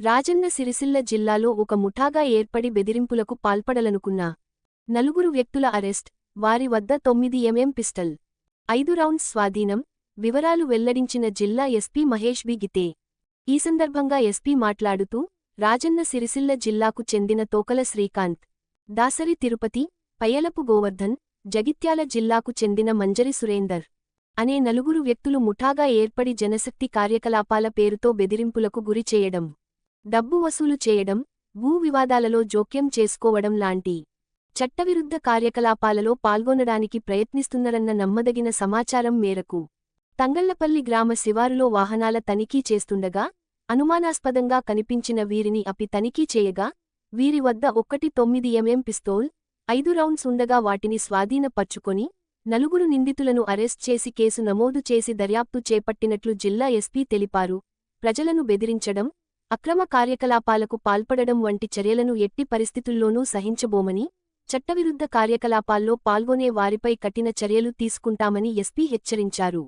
రాజన్న సిరిసిల్ల జిల్లాలో ఒక ముఠాగా ఏర్పడి బెదిరింపులకు పాల్పడలనుకున్న నలుగురు వ్యక్తుల అరెస్ట్ వారి వద్ద తొమ్మిది ఎంఎం పిస్టల్ ఐదు రౌండ్స్ స్వాధీనం వివరాలు వెల్లడించిన జిల్లా ఎస్పీ మహేష్ బి. గితే. ఈ సందర్భంగా ఎస్పీ మాట్లాడుతూ రాజన్న సిరిసిల్ల జిల్లాకు చెందిన తోకల శ్రీకాంత్ దాసరి తిరుపతి పయ్యలపు గోవర్ధన్ జగిత్యాల జిల్లాకు చెందిన మంజరి సురేందర్ అనే నలుగురు వ్యక్తులు ముఠాగా ఏర్పడి జనశక్తి కార్యకలాపాల పేరుతో బెదిరింపులకు గురి చేయడం డబ్బు వసూలు చేయడం భూ వివాదాలలో జోక్యం చేసుకోవడం లాంటి చట్టవిరుద్ధ కార్యకలాపాలలో పాల్గొనడానికి ప్రయత్నిస్తున్నారన్న నమ్మదగిన సమాచారం మేరకు తంగళ్ళపల్లి గ్రామ శివారులో వాహనాల తనిఖీ చేస్తుండగా అనుమానాస్పదంగా కనిపించిన వీరిని అపి తనిఖీ చేయగా వీరి వద్ద ఒక్కటి తొమ్మిది ఎంఎం పిస్తోల్ ఐదు రౌండ్స్ ఉండగా వాటిని స్వాధీనపర్చుకొని నలుగురు నిందితులను అరెస్ట్ చేసి కేసు నమోదు చేసి దర్యాప్తు చేపట్టినట్లు జిల్లా ఎస్పీ తెలిపారు. ప్రజలను బెదిరించడం అక్రమ కార్యకలాపాలకు పాల్పడడం వంటి చర్యలను ఎట్టి పరిస్థితుల్లోనూ సహించబోమని చట్టవిరుద్ధ కార్యకలాపాల్లో పాల్గొనే వారిపై కఠిన చర్యలు తీసుకుంటామని ఎస్పీ హెచ్చరించారు.